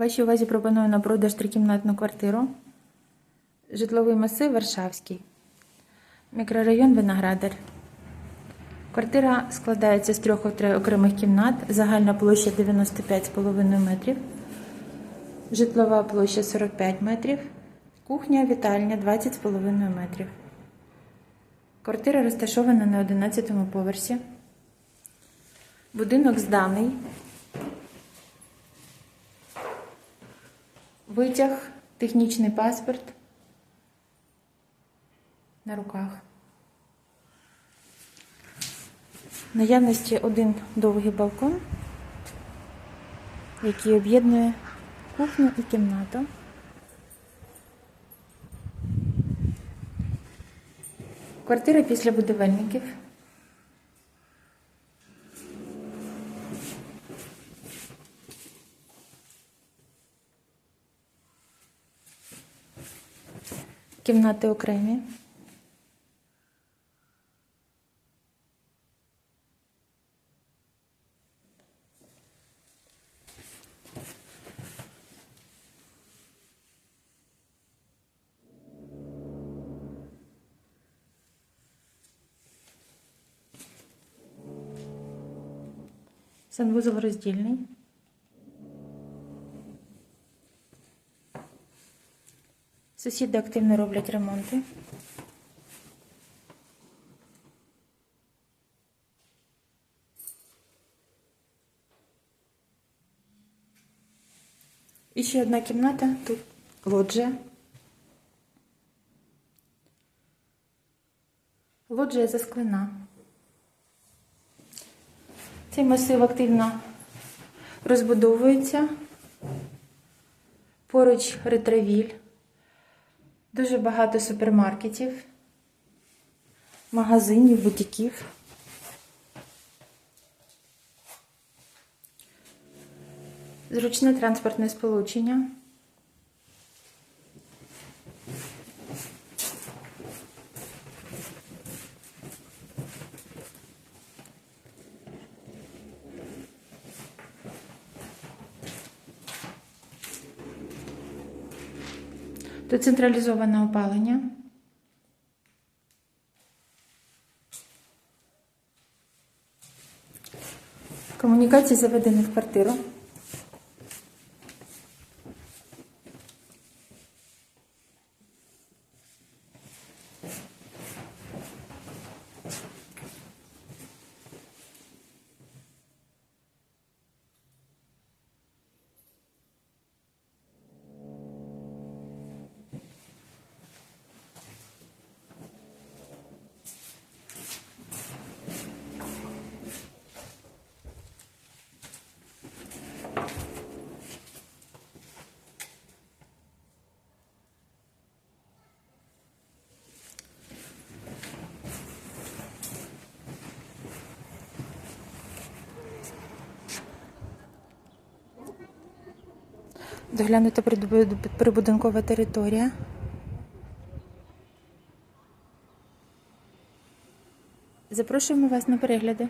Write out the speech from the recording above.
Вашій увазі пропоную на продаж трикімнатну квартиру. Житловий масив Варшавський. Мікрорайон Виноградар. Квартира складається з трьох окремих кімнат. Загальна площа 95,5 метрів. Житлова площа 45 метрів. Кухня, вітальня 20,5 метрів. Квартира розташована на 11 поверсі. Будинок зданий. Витяг, технічний паспорт на руках. Наявності один довгий балкон, який об'єднує кухню і кімнату. Квартира після будівельників. Кімнати окремі. Санвузол роздільний. Сусіди активно роблять ремонти. І ще одна кімната, тут лоджія. Лоджія засклена. Цей масив активно розбудовується. Поруч ретровіль. Дуже багато супермаркетів, магазинів, бутіків. Зручне транспортне сполучення. Тут централізоване опалення. Комунікації заведені в квартиру. Доглянута прибу- прибудинкова територія. Запрошуємо вас на перегляди.